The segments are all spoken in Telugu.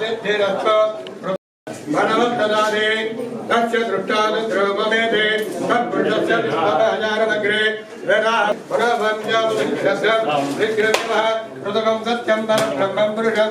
सिद्धिरस्तु वनवत्तदादे तस्य दृष्टानुद्रवमेते तत्पुरुषस्य विश्वपहजारमग्रे वेदा पुनवंशब्दः विग्रहः कृतकं सत्यं परब्रह्मं पुरुषं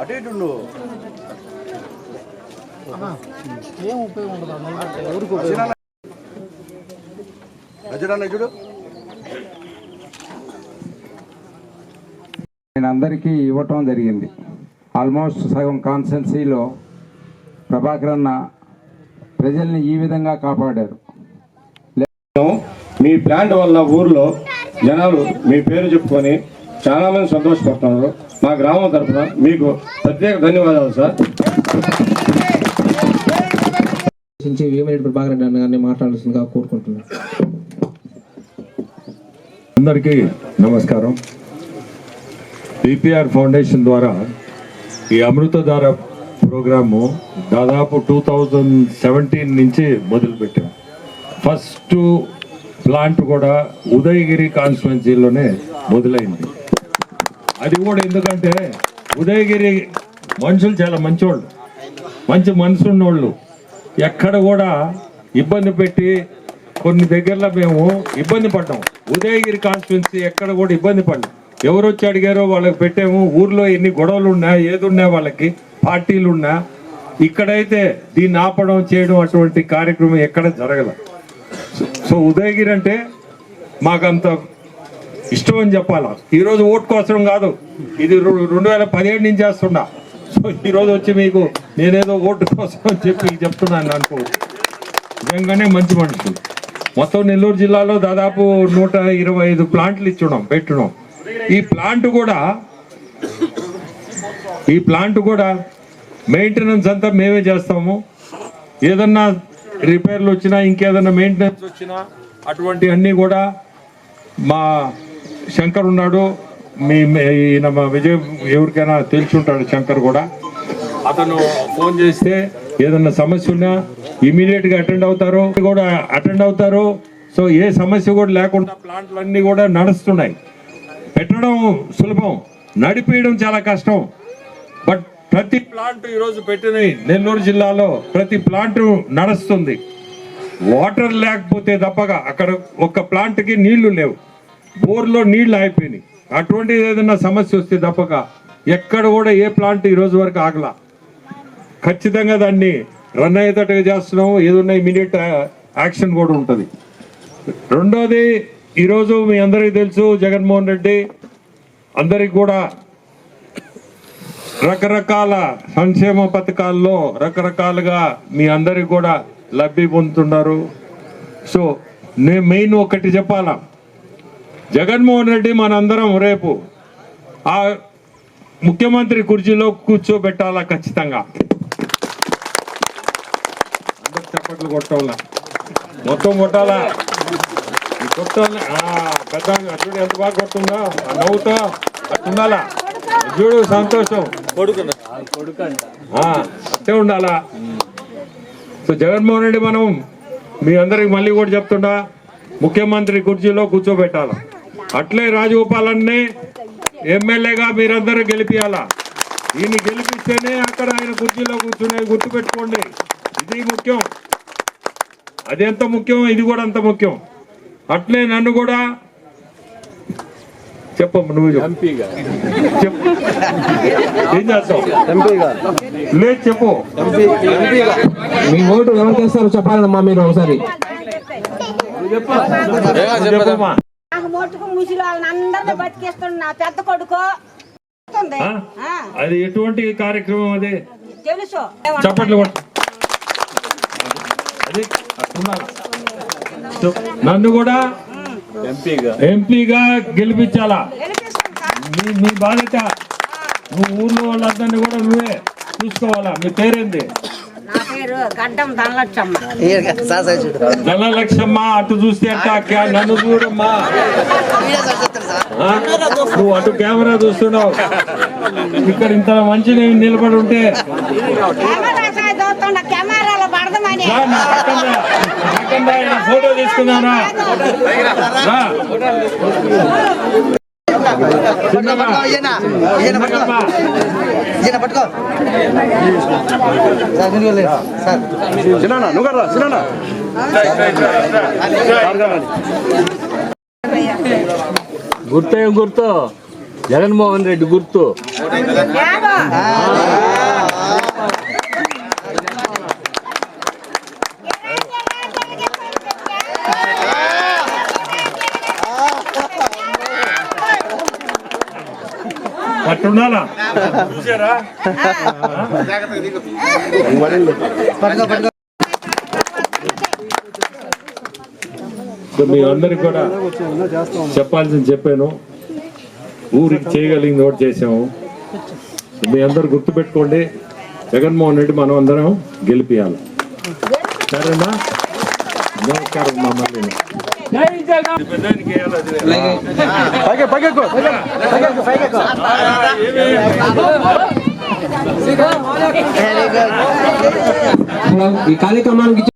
అటు ఇటు ఉండు. గజరాన్న చూడు. నేను అందరికీ ఇవ్వటం జరిగింది. ఆల్మోస్ట్ సగం కాన్స్టెన్సీలో ప్రభాకర్ అన్న ప్రజల్ని ఈ విధంగా కాపాడారు. మీ ప్లాంట్ వల్ల ఊర్లో జనాలు మీ పేరు చెప్పుకొని చాలా మంది సంతోషపడుతున్నారు. మా గ్రామం తరఫున మీకు ప్రత్యేక ధన్యవాదాలు సార్. ఆలోచించి వేమిరెడ్డి ప్రభాకర్ రెడ్డి అన్న గారిని మాట్లాడాల్సిందిగా కోరుకుంటున్నాను. అందరికీ నమస్కారం. పిపిఆర్ ఫౌండేషన్ ద్వారా ఈ అమృతధార ప్రోగ్రాము దాదాపు టూ థౌజండ్ సెవెంటీన్ నుంచి మొదలుపెట్టాం. ఫస్ట్ ప్లాంట్ కూడా ఉదయగిరి కాన్స్టిట్యున్సీలోనే మొదలైంది. అది కూడా ఎందుకంటే ఉదయగిరి మనుషులు చాలా మంచివాళ్ళు మంచి మనసు ఉన్నోళ్ళు. ఎక్కడ కూడా ఇబ్బంది పెట్టి కొన్ని దగ్గరలో మేము ఇబ్బంది పడ్డాం. ఉదయగిరి కాన్స్టిట్యున్సీ ఎక్కడ కూడా ఇబ్బంది పడ్డాం. ఎవరు వచ్చి అడిగారో వాళ్ళకి పెట్టాము. ఊర్లో ఎన్ని గొడవలు ఉన్నా ఏది ఉన్నా వాళ్ళకి పార్టీలు ఉన్నా ఇక్కడైతే దీన్ని ఆపడం చేయడం అటువంటి కార్యక్రమం ఎక్కడ జరగల. సో- సో ఉదయగిరి అంటే మాకంత ఇష్టం అని చెప్పాలా? ఈరోజు ఓటు కోసం కాదు. ఇది రెండు వేల పదిహేడు నుంచి చేస్తున్నా. సో ఈరోజు వచ్చి మీకు నేనేదో ఓటు కోసం అని చెప్పి చెప్తున్నాను అనుకో నిజంగానే మంచి మనుషులు మొత్తం నెల్లూరు జిల్లాలో దాదాపు నూట ఇరవై ఐదు ప్లాంట్లు ఇచ్చున్నాం పెట్టున్నాం ఈ ప్లాంట్ కూడా ఈ ప్లాంట్ కూడా మెయింటెనెన్స్ అంతా మేమే చేస్తాము. ఏదన్నా రిపేర్లు వచ్చినా ఇంకేదన్నా మెయింటెనెన్స్ వచ్చినా అటువంటి అన్నీ కూడా మా శంకర్ ఉన్నాడు. మీ మీ- ఈయన మా విజయ్ ఎవరికైనా తెలిసి ఉంటాడు శంకర్ కూడా. అతను ఫోన్ చేస్తే ఏదన్నా సమస్య ఉన్నా ఇమీడియట్గా అటెండ్ అవుతారు. కూడా అటెండ్ అవుతారు. సో ఏ సమస్య కూడా లేకుండా ప్లాంట్లు కూడా నడుస్తున్నాయి. పెట్టడం సులభం. నడిపేయడం చాలా కష్టం. బట్ ప్రతి ప్లాంట్ ఈరోజు పెట్టిన నెల్లూరు జిల్లాలో ప్రతి ప్లాంట్ నడుస్తుంది. వాటర్ లేకపోతే తప్పగా అక్కడ ఒక ప్లాంట్కి నీళ్ళు లేవు. బోర్లో నీళ్ళు అయిపోయినాయి అటువంటిది ఏదైనా సమస్య వస్తే తప్పక ఎక్కడ కూడా ఏ ప్లాంట్ ఈ రోజు వరకు ఆగల. ఖచ్చితంగా దాన్ని రన్ అయ్యేటట్టుగా చేస్తున్నాము. ఏదన్నా ఇమీడియట్ యాక్షన్ కూడా ఉంటుంది. రెండోది ఈరోజు మీ అందరికీ తెలుసు జగన్మోహన్ రెడ్డి అందరికి కూడా రకరకాల సంక్షేమ పథకాల్లో రకరకాలుగా మీ అందరికి కూడా లబ్ధి పొందుతున్నారు. సో నేను మెయిన్ ఒకటి చెప్పాలా? జగన్మోహన్ రెడ్డి మనందరం రేపు ఆ ముఖ్యమంత్రి కుర్చీలో కూర్చోబెట్టాలా ఖచ్చితంగా? అందరు చప్పట్లు కొట్టవాలా మొత్తం కొట్టాలా? కొట్టాలి. పెద్ద చూడు ఎంత బాగా కొడుతుందా? నవ్వుతా ఉండాలా చూడు సంతోషం. ఆ, అట్టే ఉండాలా? సో జగన్మోహన్ రెడ్డి మనం మీ అందరికి మళ్ళీ కూడా చెప్తుండా ముఖ్యమంత్రి కుర్చీలో కూర్చోబెట్టాలా? అట్లే రాజగోపాలన్ని ఎమ్మెల్యేగా మీరందరూ గెలిపియాలా? ఈయన గెలిపిస్తేనే అక్కడ ఆయన కుర్చీలో కూర్చునే గుర్తుపెట్టుకోండి ఇది ముఖ్యం. అది ఎంత ముఖ్యం? ఇది కూడా అంత ముఖ్యం. అట్లే నన్ను కూడా చెప్పమ్మ నువ్వు చెప్పు. ఏం చేస్తావు? లేదు చెప్పు. మీ ఓటు ఎవరికి వేస్తారో చెప్పాలమ్మా మీరు ఒకసారి. చెప్పమ్మా. నాకు మోటుకు ముసిలి వాళ్ళని అందరినీ బతికిస్తుండు నా పెద్ద కొడుకు. ఉంది. ఆ? ఆ, అది ఎటువంటి కార్యక్రమం అది? తెలుసు. చప్పట్లు. నన్ను కూడా ఎంపీగా. గెలిపించాలా? మీ మీ బాధ్యత. నువ్వు ఊర్లో వాళ్ళందరినీ కూడా నువ్వే చూసుకోవాలా? మీ పేరేంది? నా పేరు గడ్డం ధనలక్ష్మ అటు చూస్తే అట్ట నన్ను చూడమ్మా? నువ్వు అటు కెమెరా చూస్తున్నావు. ఇక్కడ ఇంత మంచి నిలబడి ఉంటే. సాయి చూస్తుండ కెమెరాలో పడదామని రా, నా పక్కన రా. నా పక్కన రా, ఈడ ఫోటో తీసుకుందాం రా రా. చిన్నగా. చిన్నగమ్మా. సినానా నువ్వు కదా సినానా గుర్తు ఏం గుర్తు జగన్మోహన్ రెడ్డి గుర్తు అట్టుండాలా చూసారా? మీ అందరికి కూడా చెప్పాల్సింది చెప్పాను. ఊరికి చేయగలిగింది ఒకటి చేసాము మీ అందరు గుర్తుపెట్టుకోండి. జగన్మోహన్ రెడ్డి మనం అందరం గెలిపియాలి. సరేనా? నమస్కారం మా ఈ కార్యక్రమానికి